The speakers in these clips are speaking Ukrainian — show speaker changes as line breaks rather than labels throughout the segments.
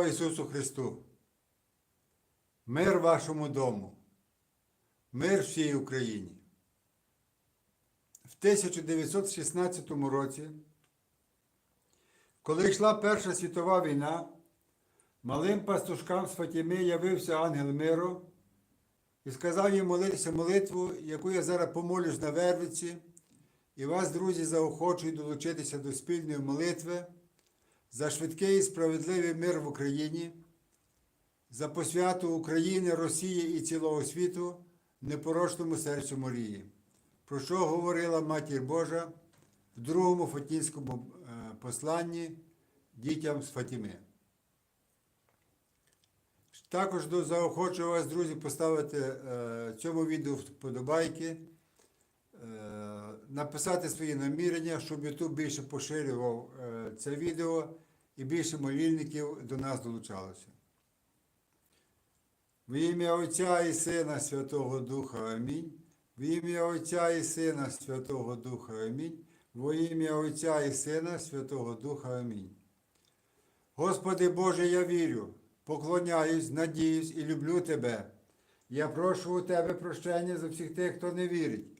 Слава Ісусу Христу! Мир вашому дому, мир всій Україні. В 1916 році, коли йшла Перша світова війна, малим пастушкам з Фатіми явився ангел миру і сказав їм молитися молитву, яку я зараз помолюсь на Вервиці, і вас, друзі, заохочую долучитися до спільної молитви за швидкий і справедливий мир в Україні, за посвяту України, Росії і цілого світу непорочному серцю Марії, про що говорила Матір Божа в другому Фатінському е, посланні дітям з Фатіми. Також заохочую вас, друзі, поставити е, цьому відео вподобайки, написати свої намірення, щоб YouTube більше поширював е, це відео і більше молільників до нас долучалося. В ім'я Отця і Сина Святого Духа Амінь. В ім'я Отця і Сина Святого Духа Амінь. Во ім'я Отця і Сина Святого Духа Амінь. Господи Боже, я вірю, поклоняюсь, надіюсь і люблю Тебе. Я прошу у Тебе прощення за всіх тих, хто не вірить,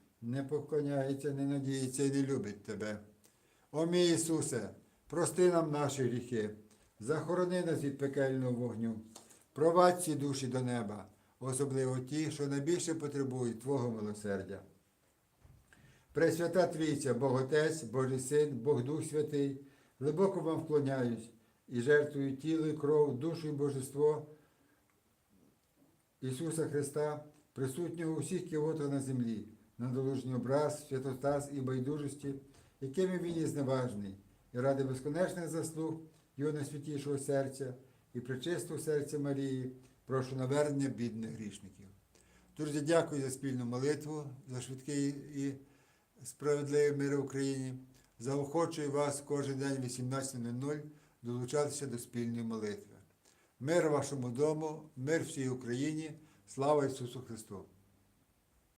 не поклоняється, не надіється і не любить тебе. О мій Ісусе, прости нам наші гріхи, захорони нас від пекельного вогню, провадь ці душі до неба, особливо ті, що найбільше потребують Твого милосердя. Пресвята Трійця, Бог Отець, Божий Син, Бог Дух Святий, глибоко вам вклоняюсь і жертвую тіло і кров, душу і божество Ісуса Христа, присутнього у всіх кивотах на землі, на долужній образ, святотаз і байдужості, якими він є зневажний, і ради безконечних заслуг Його найсвятішого серця і причистого серця Марії, прошу навернення бідних грішників. Друзі, дякую за спільну молитву, за швидкий і справедливий мир в Україні. Заохочую вас кожен день 18.00 долучатися до спільної молитви. Мир вашому дому, мир всій Україні, слава Ісусу Христу!